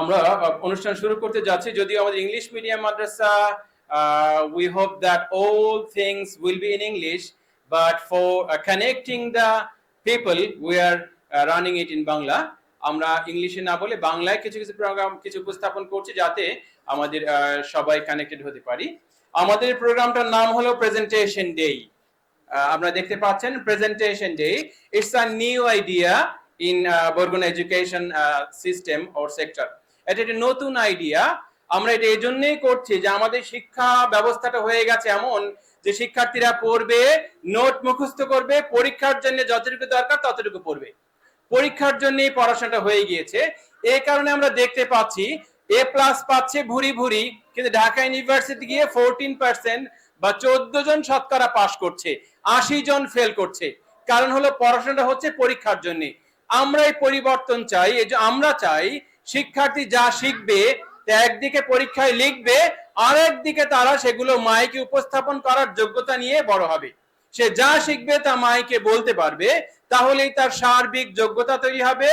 আমরা অনুষ্ঠান শুরু করতে যাচ্ছি। যদিও আমাদের English medium Madrasa we hope that all things will be in English but for connecting the people we are running it in Bangla আমরা ইংলিশে না বলে বাংলায় কিছু কিছু প্রোগ্রাম কিছু উপস্থাপন করছি যাতে আমাদের সবাই কানেক্টেড হতে পারি। আমাদের প্রোগ্রামটার নাম হলো প্রেজেন্টেশন ডে আপনারা দেখতে পাচ্ছেন presentation day it's a new idea in Barguna education system or sector এটা একটা নতুন আইডিয়া আমরা এটা এই করছি যে আমাদের শিক্ষা ব্যবস্থাটা হয়ে গেছে এমন যে শিক্ষার্থীরা পড়বে, নোট মুখস্থ করবে, পরীক্ষার জন্য যতটুকু দরকার ততটুকু পড়বে। পরীক্ষার জন্য পড়াশোনাটা হয়ে গিয়েছে। এই কারণে আমরা দেখতে পাচ্ছি এ প্লাস পাচ্ছে ভুরি ভুরি, কিন্তু ঢাকা ইউনিভার্সিটি গিয়ে ফোরটিন পার্সেন্ট বা চোদ্দ জন শতকরা পাশ করছে, আশি জন ফেল করছে। কারণ হলো পড়াশোনাটা হচ্ছে পরীক্ষার জন্য। আমরা এই পরিবর্তন চাই আমরা চাই শিক্ষার্থী যা শিখবে একদিকে পরীক্ষায় লিখবে আর একদিকে তারা সেগুলো মাইকে উপস্থাপন করার যোগ্যতা নিয়ে বড় হবে। সে যা শিখবে, তা মাইকে বলতে পারবে, তাহলেই তার সার্বিক যোগ্যতা তৈরি হবে।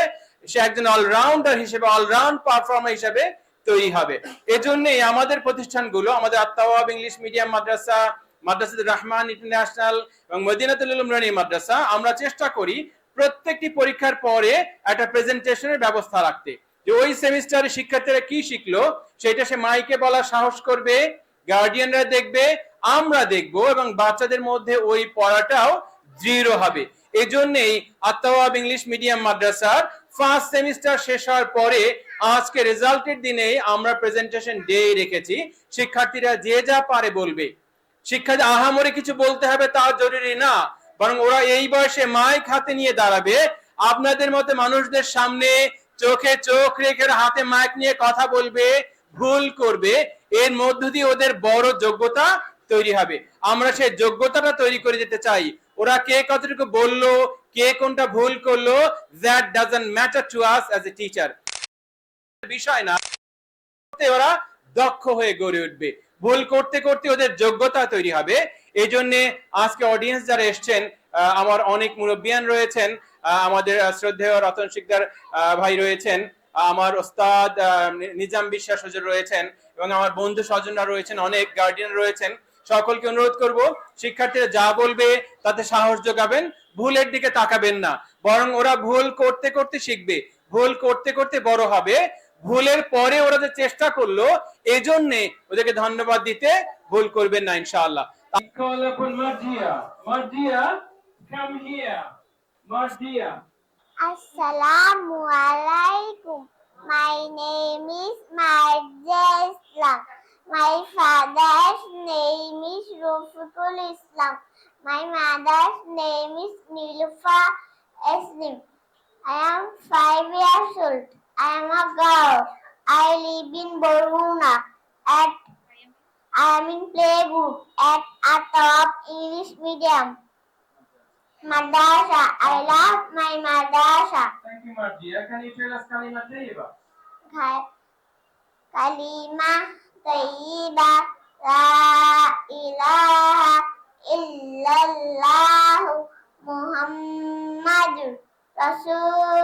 সে একজন অলরাউন্ডার হিসেবে অলরাউন্ড পারফর্মার হিসেবে তৈরি হবে। এজন্যই আমাদের প্রতিষ্ঠানগুলো, আমাদের আত্মাওয়াব ইংলিশ মিডিয়াম মাদ্রাসা মাদ্রাসাতুর রহমান ইন্টারন্যাশনাল এবং মদিনাতুল উলুম মাদ্রাসা, আমরা চেষ্টা করি প্রত্যেকটি পরীক্ষার পরে একটা প্রেজেন্টেশনের ব্যবস্থা রাখতে। যে ওই সেমিস্টারে শিক্ষার্থীরা কি শিখলো, সেটা সে মাইকে বলা সাহস করবে গার্ডিয়ানরা দেখবে, আমরা দেখব এবং বাচ্চাদের মধ্যে ওই পড়াটাও দৃঢ় হবে। এই জন্যই আত্মাওয়াব ইংলিশ মিডিয়াম মাদ্রাসার ফার্স্ট সেমিস্টার শেষ হওয়ার পরে আজকে রেজাল্টের দিনে আমরা প্রেজেন্টেশন ডে রেখেছি। শিক্ষার্থীরা যে যা পারে বলবে। শিক্ষা আহামরি কিছু বলতে হবে তা জরুরি না, বরং ওরা এই বয়সে মাইক হাতে নিয়ে দাঁড়াবে। আপনাদের মতে মানুষদের সামনে চোখে চোখ রেখে হাতে মাইক নিয়ে কথা বলবে, ভুল করবে, এর মধ্য দিয়ে ওদের বড় যোগ্যতা তৈরি হবে। আমরা সেই যোগ্যতাটা তৈরি করে যেতে চাই। ওরা কে কতটুকু বলল, কে কোনটা ভুল করল that doesn't matter to us as a teacher বিষয় না ওরা দক্ষ হয়ে গড়ে উঠবে। ভুল করতে করতে ওদের যোগ্যতা তৈরি হবে। এই জন্য আজকে অডিয়েন্স যারা এসছেন আমার অনেক মুরব্বিয়ান রয়েছেন আমাদের শ্রদ্ধেয় রতন শিকদার ভাই রয়েছেন, আমার ওস্তাদ নিজাম বিশ্বাস হুজুর রয়েছেন এবং আমার বন্ধু স্বজনরা রয়েছেন, অনেক গার্ডিয়ান রয়েছেন। সকলকে অনুরোধ করব, শিক্ষার্থীরা যা বলবে তাতে সাহস যোগাবেন, ভুলের দিকে তাকাবেন না। বরং ওরা ভুল করতে করতে শিখবে, ভুল করতে করতে বড় হবে। ভুলের পরে ওরা যে চেষ্টা করল, এজন্যে ওদেরকে ধন্যবাদ দিতে ভুল করবেন না, ইনশাআল্লাহ। Here. Mardia. Assalamu alaikum. My name is Islam. My father's name is Rufikul Islam. My mother's name is Nilufa Islam. I am five years old. I am a girl. I live in Boruna. At I am in playgroup at a top English medium. Madrasa. I love my madrasa. Thank you, Mardia. Can you tell us Kalima Tayyiba? Ka- Kalima tayyiba la ilaha illallah Muhammadur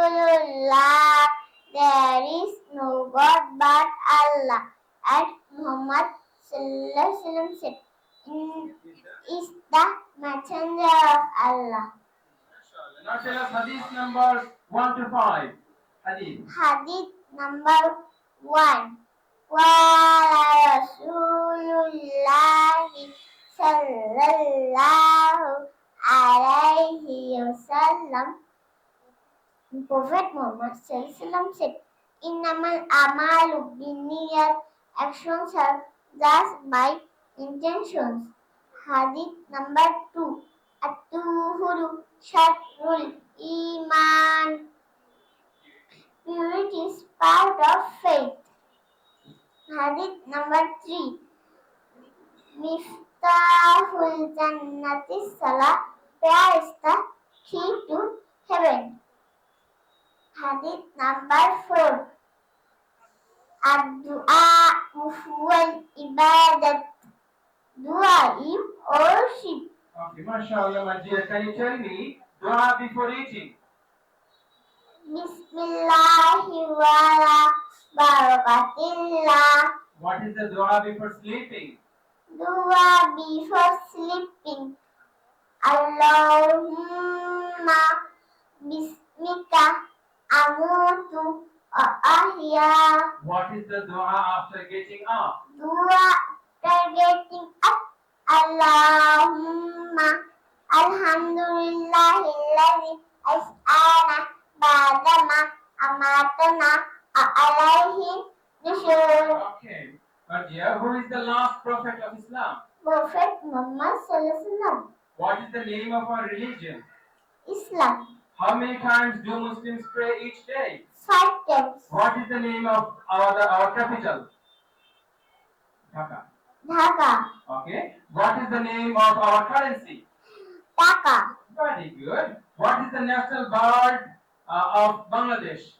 Rasulullah. There is no God but Allah. And Muhammad sallallahu alaihi wasallam said, "In- is the messenger of Allah. Now tell us Hadith number 1 to 5. Hadith. Hadith number one. Wala Rasulullahi sallallahu alayhi wasallam. Prophet Muhammad sallallahu alaihi wasallam said, Innamal amalu binniyat actions are thus by intentions. Hadith number two. At-tuhuru shatrul iman. Purity is part of faith. Hadith number three. Miftahul Jannati Salah. Prayer is the key to heaven. Hadith number four. Ad-du'a huwal ibadat. Dua is worship. Okay, mashallah, Mardia. Can you tell me dua before eating? Bismillahirrahmanirrahim. What is the dua before sleeping? Dua before sleeping. Allahumma bismika amutu wa ahya. What is the dua after getting up? Dua after getting up. Allahumma alhamdulillahilladzi as'ana ba'dama amatana alayhi nusyur. Okay. But yeah, who is the last prophet of Islam? Prophet Muhammad sallallahu alaihi wasallam. What is the name of our religion? Islam. How many times do Muslims pray each day? Five times. What is the name of our our capital? Dhaka. Dhaka. Okay. What is the name of our currency? Dhaka. Very good. What is the national bird uh, of Bangladesh?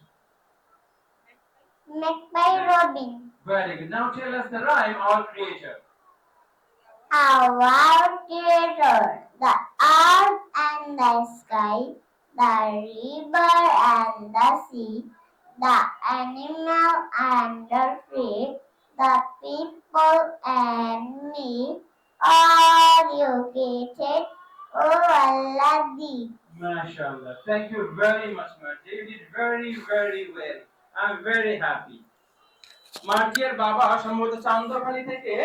Magpie Robin. Very good. Now tell us the rhyme, our creator. Our creator. The earth and the sky. The river and the sea. The animal and the tree. The people and me. All you created. Oh Allah. MashaAllah. Thank you very much, Marty. You did very, very well. I'm very happy. মার্জিয়ার বাবা সম্ভবত চান্দখালি থেকে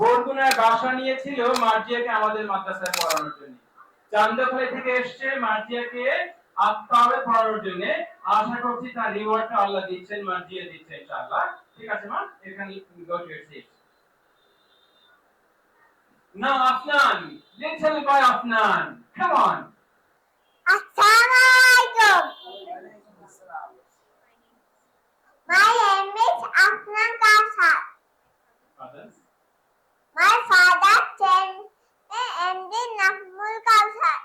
বরগুনায় বাসা নিয়েছিল মার্জিয়াকে আমাদের মাদ্রাসায় পড়ানোর জন্য চান্দখালি থেকে এসছে মার্জিয়াকে আত্মাবে পড়ানোর জন্য আশা করছি তার রিওয়ার্ডটা আল্লাহ দিচ্ছেন মার্জিয়া দিচ্ছেন ইনশাআল্লাহ ঠিক আছে মা এখানে go to your seat Now Afnan, little boy Afnan, come on. Assalamualaikum. My name is Afnan Kasar. Others? My father Chen and Nafmul Kasar.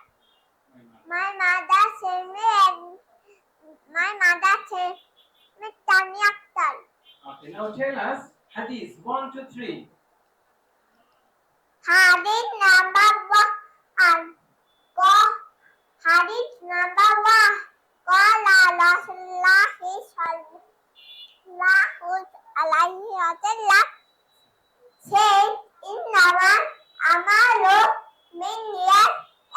My mother Semi and my mother Semi Tani Akhtar. Okay, now tell us Hadith one, two, three. Hadith number one. Go. Hadith number one. Qala Rasulullah sallallahu alaihi wasallam said innama amalu min niyat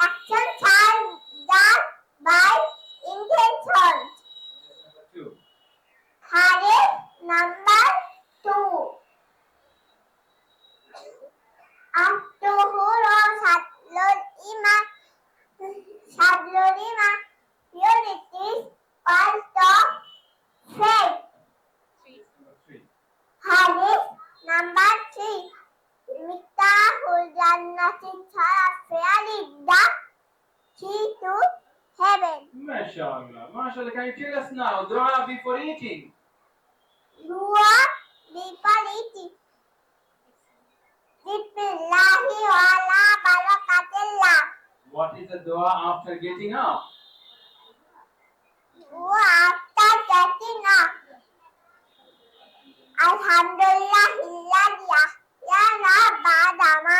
actions are done by intention. Number two. Hadith number two. At-tuhuru satlul iman satlul iman purities also faith. Hadith number three. Miftahul jannati fairly the key to heaven. MashaAllah. MashaAllah. Can you tell us now dua before eating? Dua bifaliti. Bismillahi wa ala barakatillah. What is the dua after getting up? Dua after getting up. Alhamdulillah illadhi ahyana ba'dama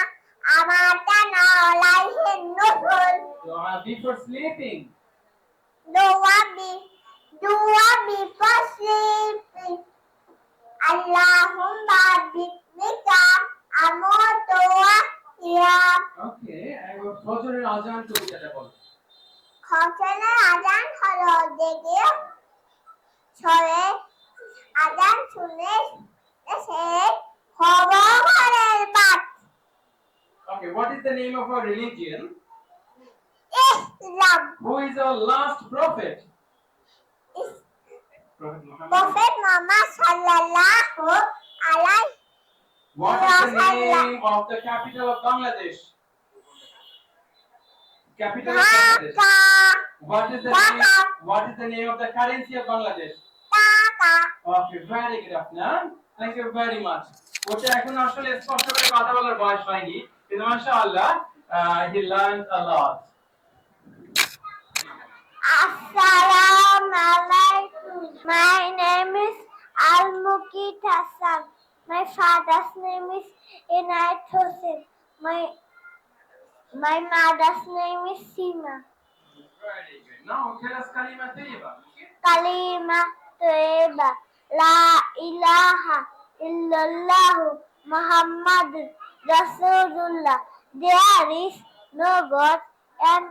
amatana alayhi nuhur. Dua before sleeping. Dua bi dua before sleeping. Allahumma bismika amutu wa ya. Okay, একবার ফজরের আজান কবিতাটা বল খরচনের আজান হলো জেগে ছড়ে আজান শুনে সে হব ঘরের Baat Okay, what is the name of our religion? Islam Who is our last prophet? Prophet Muhammad. Mohammad সাল্লাল্লাহু আলাইহি What is the name of the capital of Bangladesh? Capital of Bangladesh. What is the name? What is the name of the currency of Bangladesh? Okay, very good, Afnan. Thank you very much. ওটা এখন আসলে স্পষ্ট করে কথা বলার বয়স হয়নি কিন্তু মাশাআল্লাহ he learned a lot. Assalamu alaikum. My name is Al Mukit Hassan. My father's name is Inayat Hossein. My my mother's name is Sima. Very good. Now tell us Kalima Tayyiba. La ilaha illallah Muhammad Rasulullah. There is no God and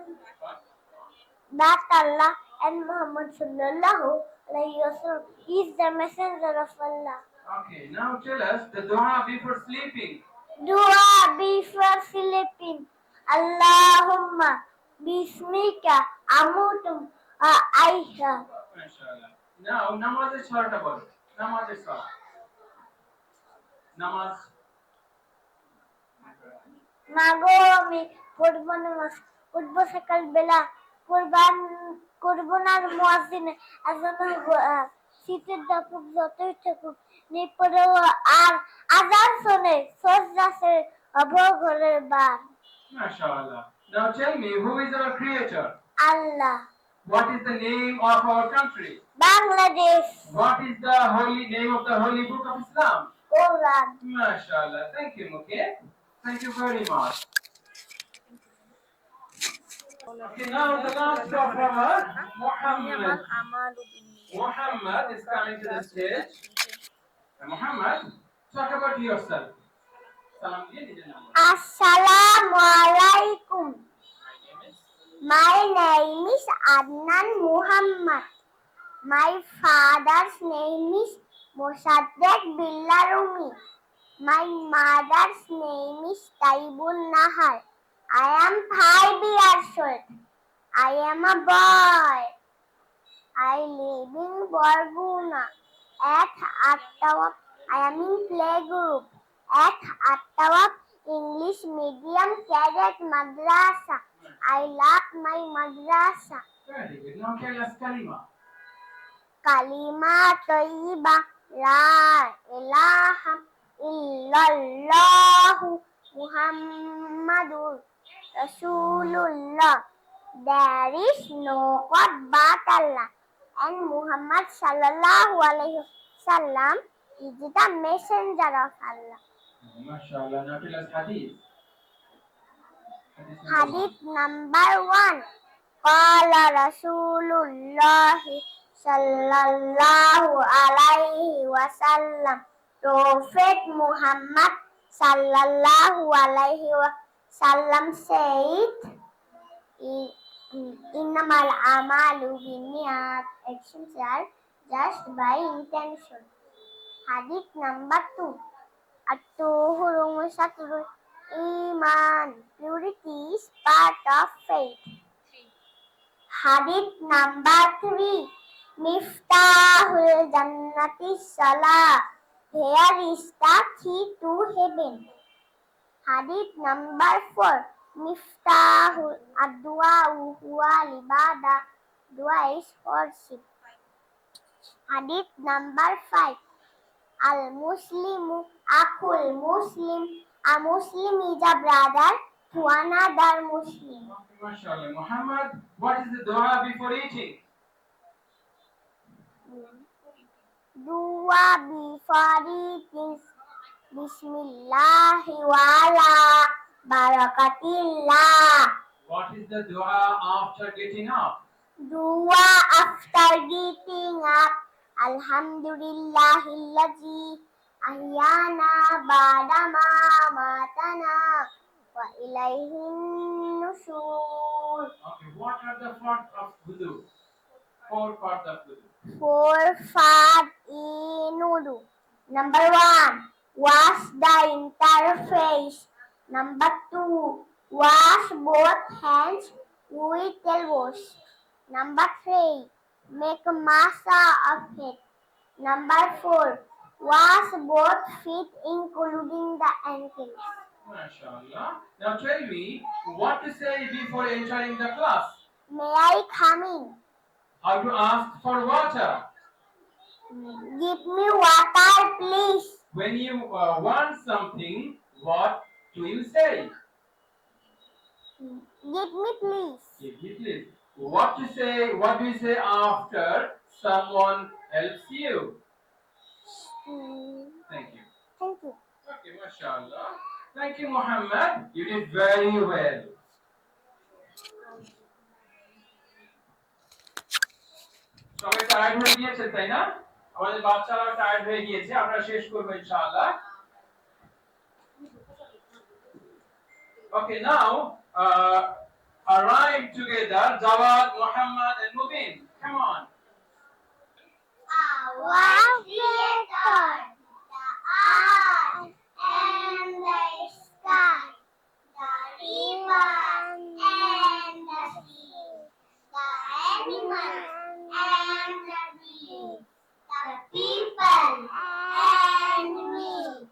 but Allah and Muhammad sallallahu wasallam is the messenger of Allah Okay, now tell us the dua before sleeping. Dua before sleeping. Allahumma bismika amutum aisha. MashaAllah. Now, নামাজের ছড়াটা বলো নামাজের ছড়া নামাজ মাগো আমি পড়ব নামাজ উঠবো সকাল বেলা কোরবান কোরবানার মুয়াজ্জিনে আজান হব আর শীতের দাপক যতই থাকুক নিপরেও আর আজান শোনে সজ্জাসে হব ঘরের বার MashaAllah. Now tell me, who is our creator? Allah What is the name of our country? Bangladesh What is the holy name of the holy book of Islam? Quran MashaAllah. Thank you, Mukhe. Thank you very much. Okay, now the last of our Muhammad. Is coming to the stage. Uh, Muhammad, talk about yourself. আসসালামু আলাইকুম My name is Adnan Muhammad. My father's name is Mosaddeq Billarumi. My mother's name is Taibun Nahar. I am five years old. I am a boy. I live in Borguna. At Attawap, I am in playgroup. At Attawap English Medium Cadet Madrasa. I love my madrasa. Kalima. Tayyiba La ilaha illallahu Muhammadur Rasulullah. There is no God but Allah. And Muhammad sallallahu alayhi wasallam is the messenger of Allah. MashaAllah. Now tell us Hadith. Hadith number one. Number one. Qala Rasulullah sallallahu alaihi wasallam. Prophet Muhammad sallallahu alaihi wasallam said, "I- Innamal amalu binniyat. Actions are just by intention. Hadith number two. At-tuhuru musatrul iman. Purity is part of faith. Hadith number three. Miftahul Jannati Salah. Here is the key to heaven. Hadith number four. Miftahul Adwa huwa libada. Dua is worship. Hadith number five. Al Muslimu Akul Muslim. A Muslim is a brother to another Muslim. MashaAllah. Muhammad, what is the dua before eating? Dua before eating. Bismillahi wala barakatillah. What is the dua after getting up? Dua after getting up. Alhamdulillahillazi ahyana ba'dama matana wa ilayhin nushur. Okay, what are the parts of wudu? Four parts of wudu. Four fad inudu. Number one, wash the interface. Number two, wash both hands with elbows. Number three, make a masa of it. Number four, wash both feet including the ankles. MashaAllah. Now tell me what to say before entering the class. May I come in? How to ask for water. Give me water, please When you uh, want something, what do you say? Give me, please. Give me please. What to say? What do you say after someone helps you? Hmm, Thank you. Thank you. Okay, mashallah. Thank you, Muhammad. You did very well. সবাই tired হয়ে গিয়েছে তাই না আমাদের বাচ্চারাও tired হয়ে গিয়েছে আমরা শেষ করবো ইনশাআল্লাহ Okay, now uh, arrive together, Jawad, Muhammad, and Mubin. Come on. Our Creator, the earth and the sky, the river and the sea, the animals and the bees, the people and me,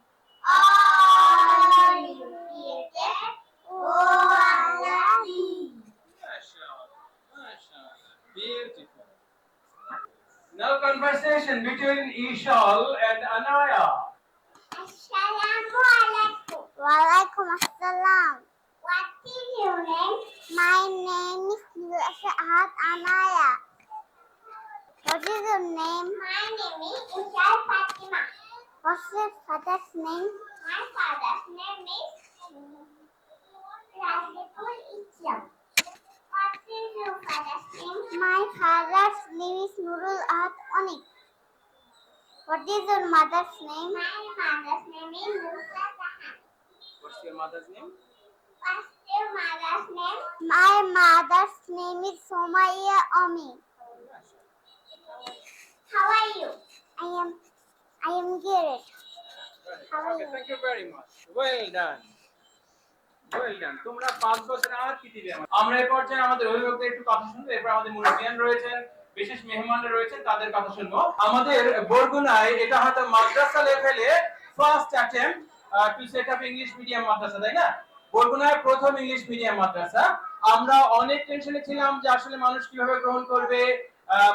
all you created, oh Allah. MashaAllah, MashaAllah. Beautiful. Now conversation between Ishal and Anaya. Assalamu alaikum. Walaikum assalam. What is your name? My name is Nurashahat Anaya. What is your name? My name is Ishal Fatima. What's your father's name? My father's name is Rafiqul Islam. What is your father's name? My father's name is Nurul Ahad Onik. What is your mother's name? My mother's name is Nusra Jahan. What's your mother's name? What's your mother's name? My mother's name is Somaya Omi. How are you? I am I am good. How are you? thank you very much. Well done. মাদ্রাসা তাই না বরগুনায় প্রথম English medium মাদ্রাসা আমরা অনেক টেনশনে ছিলাম যে আসলে মানুষ কীভাবে গ্রহণ করবে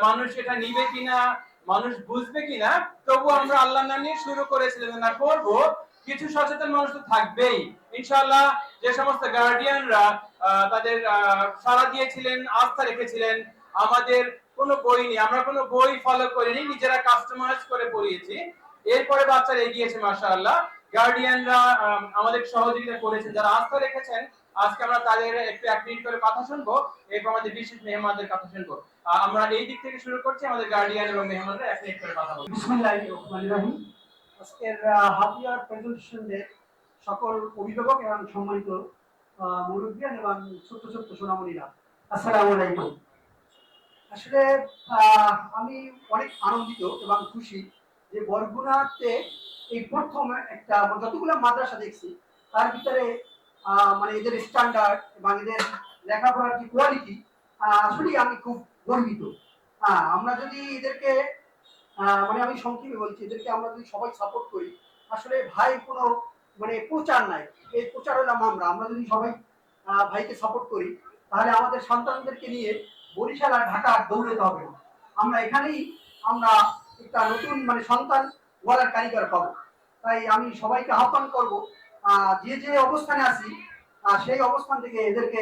মানুষ এটা নিবে কিনা মানুষ বুঝবে কিনা? তবু আমরা আল্লাহ নাম নিয়ে শুরু করেছিলাম। না করব কিছু সচেতন মানুষ তো থাকবেই। ইনশাআল্লাহ যে সমস্ত গার্ডিয়ানরা তাদের সাড়া দিয়েছিলেন, আস্থা রেখেছিলেন, আমাদের কোনো বই নেই। আমরা কোনো বই ফলো করিনি, নিজেরা কাস্টমাইজ করে পড়িয়েছি। এরপরে বাচ্চারা এগিয়েছে, মাশাআল্লাহ। গার্ডিয়ানরা আমাদের সহযোগিতা করেছেন যারা আস্থা রেখেছেন, আজকে আমরা তাদের একটু এক মিনিট করে কথা শুনব, এরপর আমাদের বিশেষ মেহমানদের কথা শুনব। আমরা এই দিক থেকে শুরু করছি, আমাদের গার্ডিয়ান এবং মেহমানরা এক মিনিট করে কথা বলব বিসমিল্লাহির রহমানির রহিম। আজকের হাফ ইয়ার প্রেজেন্টেশন ডে সকল অভিভাবক এবং সম্মানিত মুরব্বিয়ান এবং ছোট্ট ছোট্ট সোনামণিরা। আসসালামু আলাইকুম। আসলে আমি অনেক আনন্দিত এবং খুশি যে বরগুনাতে এই প্রথম একটা মানে যতগুলো মাদ্রাসা দেখছি, তার ভিতরে মানে এদের স্ট্যান্ডার্ড এবং এদের লেখাপড়ার যে কোয়ালিটি আসলেই আমি খুব গর্বিত। হ্যাঁ আমরা যদি এদেরকে মানে আমি সংক্ষেপে বলছি, এদেরকে আমরা যদি সবাই সাপোর্ট করি, আসলে ভাই কোনো মানে প্রচার নাই। এই প্রচার হলাম আমরা। আমরা যদি সবাই ভাইকে সাপোর্ট করি, তাহলে আমাদের সন্তানদেরকে নিয়ে বরিশাল আর ঢাকা দৌড়াতে হবে। না আমরা এখানেই আমরা একটা নতুন মানে সন্তান গলার কারিগর পাবো। তাই আমি সবাইকে আহ্বান করব যে যে অবস্থানে আছি সেই অবস্থান থেকে এদেরকে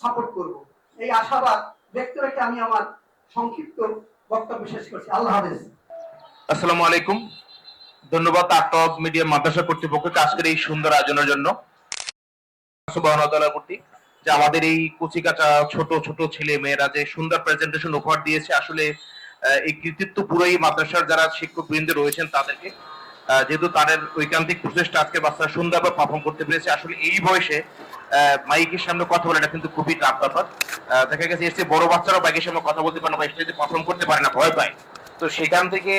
সাপোর্ট করব। এই আশাবাদ রেখে আমি আমার সংক্ষিপ্ত বক্তব্য শেষ করছি। আল্লাহ হাফেজ। আসসালামু আলাইকুম। ধন্যবাদ মিডিয়া মাদ্রাসা কর্তৃপক্ষকে আজকের এই সুন্দর আয়োজনের জন্য। ওয়া যে আমাদের এই কচিকাঁচা ছোট ছোট ছেলে মেয়েরা যে সুন্দর প্রেজেন্টেশন উপহার দিয়েছে, আসলে এই কৃতিত্ব পুরোই মাদ্রাসার যারা শিক্ষক বৃন্দ রয়েছেন তাদেরকে যেহেতু তাদের ঐকান্তিক প্রচেষ্টা আজকে বাচ্চারা সুন্দরভাবে পারফর্ম করতে পেরেছে, আসলে এই বয়সে মাইকের সামনে কথা বলে কিন্তু খুবই টাফ ব্যাপার। দেখা গেছে চেয়ে বড় বাচ্চারাও মাইকের সামনে কথা বলতে পারে না বা স্টেজে পারফর্ম করতে পারে না, ভয় পায়। তো সেখান থেকে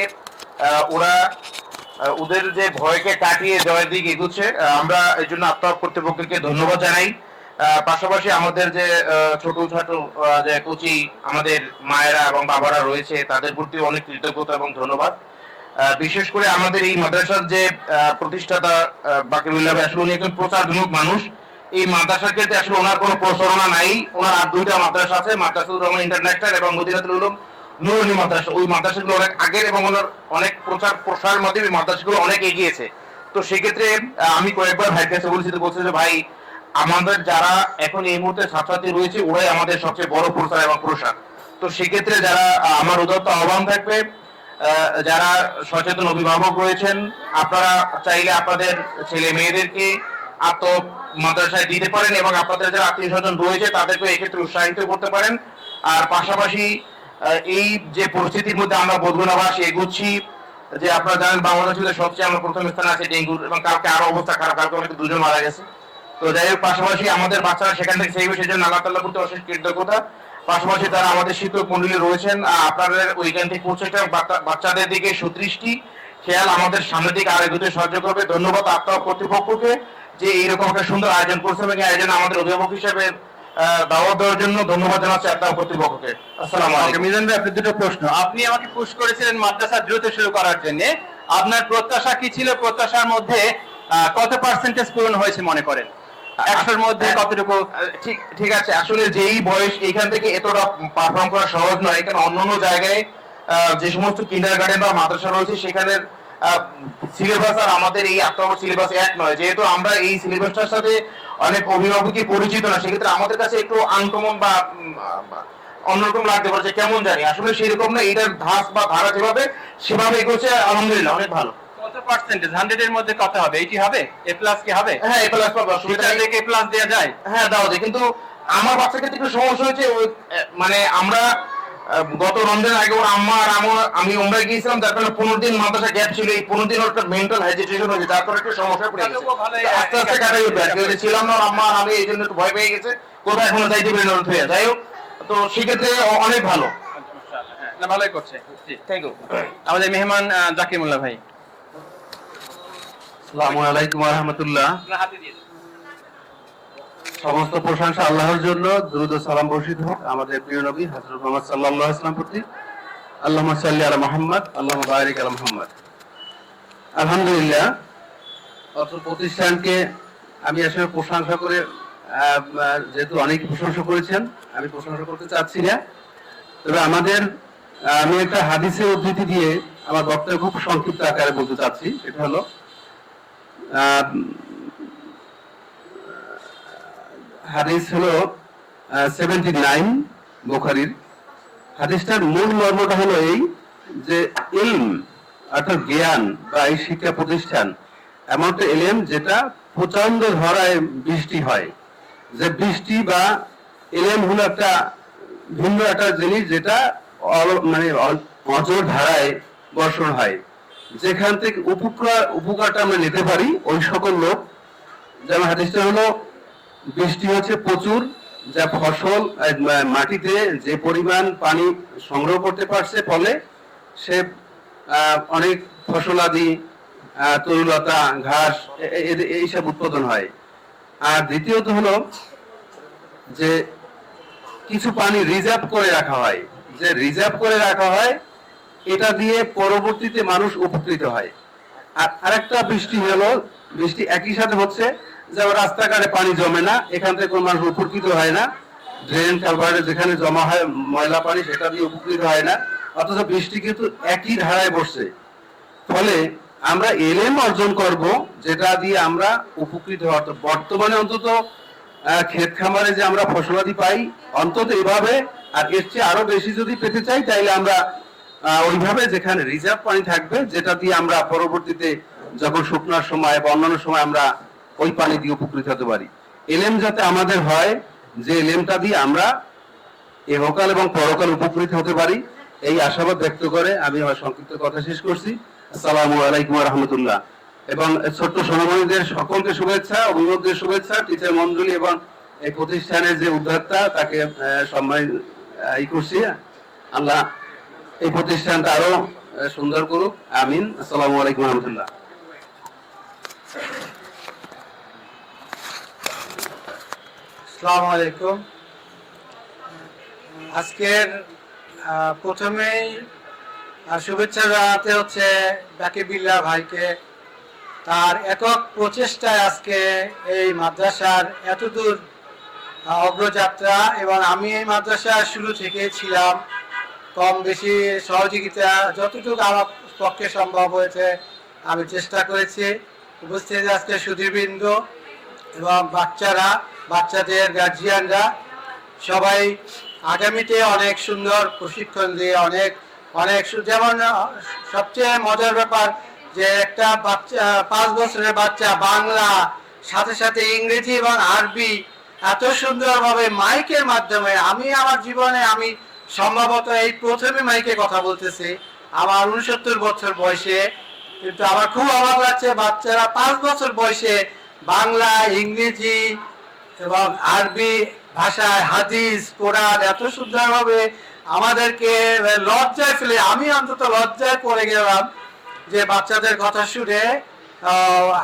ওরা ওদের যে ভয়কে কাটিয়ে জয়ের দিকে এগুচ্ছে আমরা এই জন্য আত্মা কর্তৃপক্ষকে ধন্যবাদ জানাই। পাশাপাশি আমাদের যে ছোট ছোট যে কোচি আমাদের মায়েরা এবং বাবারা রয়েছে, তাদের প্রতি অনেক কৃতজ্ঞতা এবং ধন্যবাদ। বিশেষ করে আমাদের এই মাদ্রাসার যে প্রতিষ্ঠাতা বাকিরুল্লাহ আসলে উনি একজন প্রচারজনক মানুষ। এই মাদ্রাসার ক্ষেত্রে আসলে ওনার কোনো প্রচারণা নাই। ওনার আর দুইটা মাদ্রাসা আছে মাদ্রাসুর রহমান ইন্টারন্যাশনাল এবং মদিনাতুল উলুম নুরুনি মাদ্রাসা। ওই মাদ্রাসাগুলো অনেক আগের এবং ওনার অনেক প্রচার প্রসারের মাধ্যমে মাদ্রাসাগুলো অনেক এগিয়েছে। তো সেক্ষেত্রে আমি কয়েকবার ভাইয়ের কাছে বলছি, তো বলছে যে, ভাই, আমাদের যারা এখন এই মুহূর্তে ছাত্রছাত্রী রয়েছে, ওরাই আমাদের সবচেয়ে বড় প্রচার এবং প্রসার। তো সেক্ষেত্রে যারা আমার উদত্ত আহ্বান থাকবে যারা সচেতন অভিভাবক রয়েছেন, আপনারা চাইলে আপনাদের ছেলে মেয়েদেরকে আত্ম মাদ্রাসায় দিতে পারেন এবং আপনাদের যারা আত্মীয় স্বজন রয়েছে তাদেরকে এক্ষেত্রে উৎসাহিত করতে পারেন। আর পাশাপাশি এই যে পরিস্থিতির মধ্যে আমরা বদগুনাবাসী এগুচ্ছি, যে আপনারা জানেন বাংলাদেশের সবচেয়ে আমরা প্রথম স্থানে আছে ডেঙ্গুর, এবং কালকে আরও অবস্থা খারাপ, কালকে অনেক দুজন মারা গেছে। তো যাই হোক, পাশাপাশি আমাদের বাচ্চারা সেখান থেকে সেই বিষয়ের জন্য আল্লাহ তাল্লাহ প্রতি অশেষ কৃতজ্ঞতা। পাশাপাশি তারা আমাদের শিক্ষক মন্ডলী রয়েছেন আপনাদের ওইখান থেকে বাচ্চা- বাচ্চাদের দিকে সুদৃষ্টি, খেয়াল আমাদের সামনের দিকে আরও এগোতে সাহায্য করবে। ধন্যবাদ আপনার কর্তৃপক্ষকে যে এইরকম একটা সুন্দর আয়োজন করছে এবং আয়োজন আমাদের অভিভাবক হিসেবে দাওয়াত দেওয়ার জন্য ধন্যবাদ জানাচ্ছি আপনার কর্তৃপক্ষকে। আসসালামু আলাইকুম। মিজান ভাই আপনি দুটো প্রশ্ন। আপনি আমাকে পুশ করেছিলেন মাদ্রাসা দ্রুত শুরু করার জন্য। আপনার প্রত্যাশা কি ছিল? প্রত্যাশার মধ্যে কত পার্সেন্টেজ পূরণ হয়েছে মনে করেন? একশোর মধ্যে কতটুকু? ঠিক ঠিক আছে। আসলে যেই বয়স এখান থেকে এতটা পারফর্ম করা সহজ নয় এখানে অন্যান্য জায়গায় যে সমস্ত কিন্ডার গার্ডেন বা মাদ্রাসা রয়েছে সেখানে সিলেবাস আর আমাদের এই আট সিলেবাস এক নয়। যেহেতু আমরা এই সিলেবাসটার সাথে অনেক অভিভাবকই পরিচিত না সেক্ষেত্রে আমাদের কাছে একটু আনকমন বা অন্যরকম লাগতে পারে কেমন জানি। আসলে সেরকম না এটার ধাস বা ধারা যেভাবে সেভাবে এগোচ্ছে আলহামদুলিল্লাহ অনেক ভালো। কত পার্সেন্টেজ হান্ড্রেড এর মধ্যে কত হবে? এইটি হবে? এ প্লাস কি হবে? হ্যাঁ এ প্লাস পাবো সেটা নেই থেকে প্লাস যায়? হ্যাঁ দাও যায়। কিন্তু আমার বাচ্চার ক্ষেত্রে একটু সমস্যা হয়েছে মানে আমরা গত রমজান আগে ওর আম্মা আর আমার আমি ওমরা গিয়েছিলাম তার কারণে পনেরো দিন মাদ্রাসা গ্যাপ ছিল। এই পনেরো দিন ওর একটা মেন্টাল হেজিটেশন হয়েছে তারপর একটু সমস্যা পড়ে গেছে। আস্তে আস্তে কাটাই উঠবে। ছিলাম না আম্মা আর আমি এই জন্য একটু ভয় পেয়ে গেছে। কোথায় এখনও যাইতে পারি না ওর যাই হোক তো সেক্ষেত্রে অনেক ভালো। হ্যাঁ, না ভালোই করছে। থ্যাংক ইউ আমাদের মেহমান জাকির মোল্লা ভাই। আসসালামু আলাইকুম রহমতুল্লাহ। সমস্ত প্রশংসা আল্লাহর জন্য দ্রুত সালাম বর্ষিত হোক আমাদের প্রিয় নবী হযরত মুহাম্মদ সাল্লাল্লাহু আলাইহি ওয়াসাল্লাম প্রতি। সাল্লি আলা মুহাম্মদ আল্লাহুম্মা বারিক আলা মুহাম্মদ। আলহামদুলিল্লাহ প্রতিষ্ঠানকে আমি আসলে প্রশংসা করে যেহেতু অনেক প্রশংসা করেছেন আমি প্রশংসা করতে চাচ্ছি না। তবে আমাদের আমি একটা হাদিসের উদ্ধৃতি দিয়ে আমার বক্তব্য খুব সংক্ষিপ্ত আকারে বলতে চাচ্ছি সেটা হলো হাদিস হলো সেভেন্টি নাইন বোখারির। হাদিসটার মূল মর্মটা হলো এই যে ইলম, অর্থাৎ জ্ঞান বা এই শিক্ষা প্রতিষ্ঠান, এমন একটা এলেম যেটা প্রচণ্ড ধরায় বৃষ্টি হয়। যে বৃষ্টি বা এলেম হলো একটা ভিন্ন একটা জিনিস যেটা মানে অজর ধারায় বর্ষণ হয়। যেখান থেকে উপকার উপকারটা আমরা নিতে পারি, ওই সকল লোক। যেমন হাদিসটা হলো, বৃষ্টি হচ্ছে প্রচুর, যা ফসল মাটিতে যে পরিমাণ পানি সংগ্রহ করতে পারছে, ফলে সে অনেক ফসলাদি তরুলতা, ঘাস এইসব উৎপাদন হয়। আর দ্বিতীয়ত হলো যে কিছু পানি রিজার্ভ করে রাখা হয়। যে রিজার্ভ করে রাখা হয় এটা দিয়ে পরবর্তীতে মানুষ উপকৃত হয়। আর আরেকটা বৃষ্টি হলো, বৃষ্টি একই সাথে হচ্ছে যেমন রাস্তাঘাটে পানি জমে না, এখান থেকে কোনো মানুষ উপকৃত হয় না। ড্রেন কালভার্টে যেখানে জমা হয় ময়লা পানি, সেটা দিয়ে উপকৃত হয় না। অথচ বৃষ্টি কিন্তু একই ধারায় বসছে। ফলে আমরা এলএম অর্জন করব, যেটা দিয়ে আমরা উপকৃত হওয়ার তো বর্তমানে অন্তত ক্ষেত খামারে যে আমরা ফসলাদি পাই, অন্তত এভাবে, আর এর চেয়ে আরও বেশি যদি পেতে চাই, তাইলে আমরা ওইভাবে যেখানে রিজার্ভ পানি থাকবে, যেটা দিয়ে আমরা পরবর্তীতে যখন শুকনার সময় বা অন্যান্য সময় আমরা ওই পানি দিয়ে উপকৃত হতে পারি। এলএম যাতে আমাদের হয়, যে এলএমটা দিয়ে আমরা এহকাল এবং পরকাল উপকৃত হতে পারি, এই আশাবাদ ব্যক্ত করে আমি আমার সংক্ষিপ্ত কথা শেষ করছি। আসসালামু আলাইকুম রহমতুল্লাহ। এবং ছোট্ট সোনামণিদের সকলকে শুভেচ্ছা অভিভাবকদের শুভেচ্ছা, টিচার মন্ডলী এবং এই প্রতিষ্ঠানের যে উদ্যোক্তা, তাকে সম্মান ই করছি। আল্লাহ এই প্রতিষ্ঠানটা আরও সুন্দর করুক। আমিন। আসসালামু আলাইকুম রহমতুল্লাহ। আলাইকুম। আজকের প্রথমেই শুভেচ্ছা জানাতে হচ্ছে বাকি বিল্লা ভাইকে। তার একক প্রচেষ্টায় আজকে এই মাদ্রাসার এতদূর অগ্রযাত্রা এবং আমি এই মাদ্রাসার শুরু থেকে ছিলাম। কম বেশি সহযোগিতা যতটুকু আমার পক্ষে সম্ভব হয়েছে, আমি চেষ্টা করেছি। উপস্থিত আজকে সুধীরবৃন্দ এবং বাচ্চারা, বাচ্চাদের গার্জিয়ানরা সবাই আগামীতে অনেক সুন্দর প্রশিক্ষণ দিয়ে অনেক অনেক যেমন সবচেয়ে মজার ব্যাপার যে একটা বাচ্চা, পাঁচ বছরের বাচ্চা বাংলা, সাথে সাথে ইংরেজি এবং আরবি এত সুন্দরভাবে মাইকের মাধ্যমে আমি আমার জীবনে আমি সম্ভবত এই প্রথমে মাইকে কথা বলতেছি। আমার উনসত্তর বছর বয়সে, কিন্তু আমার খুব অবাক লাগছে, বাচ্চারা পাঁচ বছর বয়সে বাংলা, ইংরেজি এবং আরবি ভাষায় হাদিস, কোরআন এত সুন্দরভাবে আমাদেরকে লজ্জায় ফেলে, আমি অন্তত লজ্জায় পড়ে গেলাম যে বাচ্চাদের কথা শুনে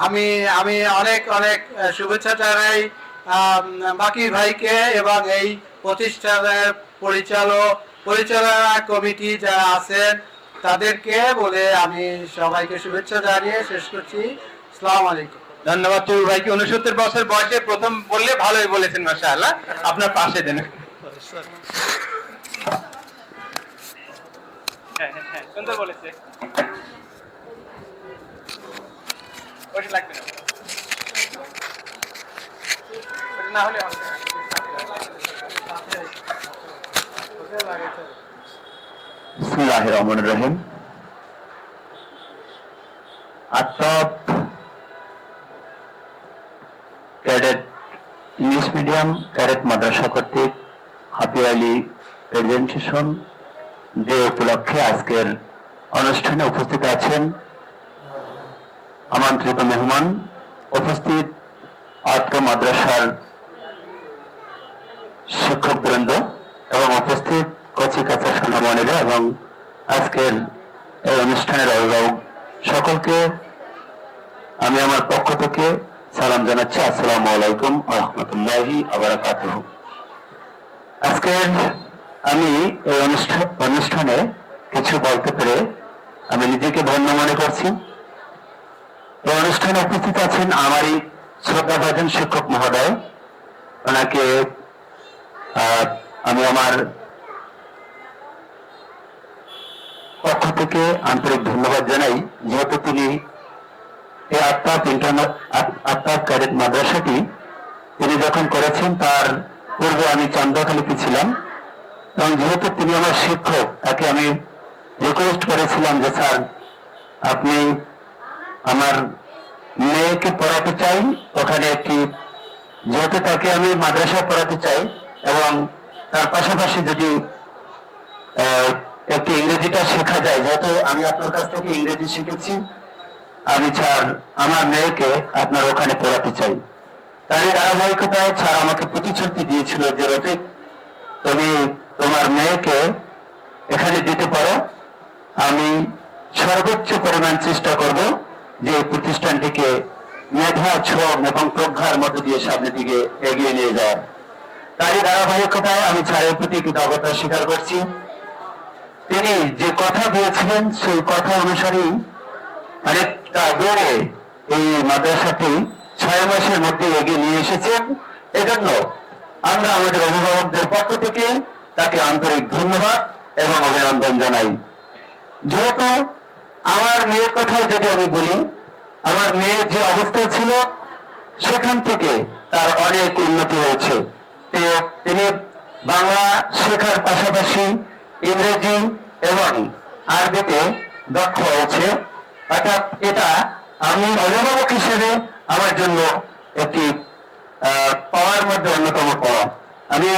আমি আমি অনেক অনেক শুভেচ্ছা জানাই বাকির ভাইকে এবং এই প্রতিষ্ঠানের পরিচালক পরিচালনা কমিটি যারা আছেন তাদেরকে বলে আমি সবাইকে শুভেচ্ছা জানিয়ে শেষ করছি। আসসালামু আলাইকুম। ধন্যবাদ তরু ভাইকে উনসত্তর বছর বয়সে প্রথম বললে ভালোই বলেছেন মাশাআল্লাহ। আপনার পাশে দেন। হ্যাঁ হ্যাঁ হ্যাঁ সুন্দর বলেছে। লাগবে না। হলে হবে না। বিসমিল্লাহ রহমান রহিম। আটপ ক্যাডেট ইংলিশ মিডিয়াম, ক্যাডেট মাদ্রাসা কর্তৃক হাতিয়ালি প্রেজেন্টেশন ডে উপলক্ষে আজকের অনুষ্ঠানে উপস্থিত আছেন আমন্ত্রিত মেহমান, উপস্থিত আত্ম মাদ্রাসার শিক্ষক বৃন্দ এবং উপস্থিত কচি কাছা সোনামণিরা এবং আজকের এই অনুষ্ঠানের অভিভাবক সকলকে আমি আমার পক্ষ থেকে সালাম জানাচ্ছি। আসসালামু আলাইকুম রহমতুল্লাহি আবরাকাতুহ আজকের আমি এই অনুষ্ঠানে কিছু বলতে পেরে আমি নিজেকে ধন্য মনে করছি। এই অনুষ্ঠানে উপস্থিত আছেন আমারই শ্রদ্ধাভাজন শিক্ষক মহোদয়। ওনাকে আমি আমার পক্ষ থেকে আন্তরিক ধন্যবাদ জানাই। যেহেতু তিনি এই আত্মাপ ইন্টারনাল আত্মাপ ক্যাডেট মাদ্রাসাটি তিনি যখন করেছেন, তার পূর্বে আমি চান্দাখালিতে ছিলাম। এবং যেহেতু তিনি আমার শিক্ষক, তাকে আমি রিকোয়েস্ট করেছিলাম যে, স্যার, আপনি আমার মেয়েকে পড়াতে চাই। ওখানে একটি, যেহেতু তাকে আমি মাদ্রাসায় পড়াতে চাই এবং তার পাশাপাশি যদি একটু ইংরেজিটা শেখা যায়। যেহেতু আমি আপনার কাছ থেকে ইংরেজি শিখেছি, আমি স্যার, আমার মেয়েকে আপনার ওখানে পড়াতে চাই। তারই ধারাবাহিকতায় স্যার আমাকে প্রতিশ্রুতি দিয়েছিল যে, রফিক, তুমি তোমার মেয়েকে এখানে দিতে পারো। আমি সর্বোচ্চ পরিমাণ চেষ্টা করব যে প্রতিষ্ঠানটিকে মেধা, শ্রম এবং প্রজ্ঞার মধ্য দিয়ে সামনের দিকে এগিয়ে নিয়ে যাওয়ার। তারই ধারাবাহিকতায় আমি স্যারের প্রতি কৃতজ্ঞতা স্বীকার করছি। তিনি যে কথা দিয়েছিলেন, সেই কথা অনুসারেই অনেকটা দূরে এই মাদ্রাসাটি ছয় মাসের মধ্যে এগিয়ে নিয়ে এসেছেন। এজন্য আমরা আমাদের অভিভাবকদের পক্ষ থেকে তাকে আন্তরিক ধন্যবাদ এবং অভিনন্দন জানাই। যেহেতু আমার মেয়ের কথা যদি আমি বলি, আমার মেয়ের যে অবস্থা ছিল, সেখান থেকে তার অনেক উন্নতি হয়েছে। তিনি বাংলা শেখার পাশাপাশি ইংরেজি এবং আরবিতে দক্ষ হয়েছে। অর্থাৎ এটা আমি অভিভাবক হিসেবে আমার জন্য একটি পাওয়ার মধ্যে অন্যতম পাওয়া। আমি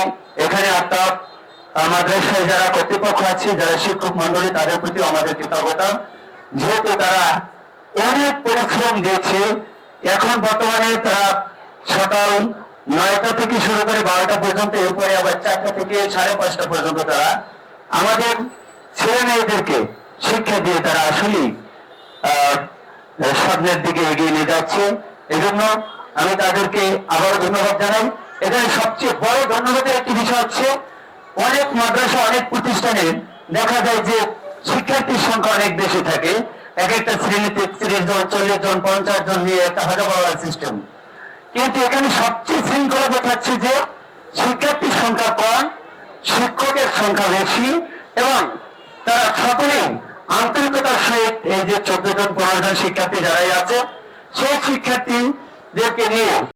এখানে আপনার মাদ্রাসায় যারা কর্তৃপক্ষ আছে, যারা শিক্ষক মন্ডলী, তাদের প্রতি আমাদের কৃতজ্ঞতা। যেহেতু তারা অনেক পরিশ্রম দিয়েছে, এখন বর্তমানে তারা সকাল নয়টা থেকে শুরু করে বারোটা পর্যন্ত, এরপরে আবার চারটা থেকে সাড়ে পাঁচটা পর্যন্ত তারা আমাদের ছেলে মেয়েদেরকে শিক্ষা দিয়ে তারা আসলেই সামনের দিকে এগিয়ে নিয়ে যাচ্ছে। এজন্য আমি তাদেরকে আবারও ধন্যবাদ জানাই। এখানে সবচেয়ে বড় ধন্যবাদের একটি বিষয় হচ্ছে, অনেক মাদ্রাসা, অনেক প্রতিষ্ঠানে দেখা যায় যে শিক্ষার্থীর সংখ্যা অনেক বেশি থাকে। এক একটা শ্রেণীতে ত্রিশ জন, চল্লিশ জন, পঞ্চাশ জন নিয়ে একটা হাজার বড় সিস্টেম কিন্তু এখানে সবচেয়ে শৃঙ্খলা দেখাচ্ছে যে শিক্ষার্থীর সংখ্যা কম শিক্ষকের সংখ্যা বেশি এবং তারা সকলেই আন্তরিকতার সহিত এই যে চোদ্দ জন পনেরো জন শিক্ষার্থী যারাই আছে, সেই শিক্ষার্থীদেরকে নিয়ে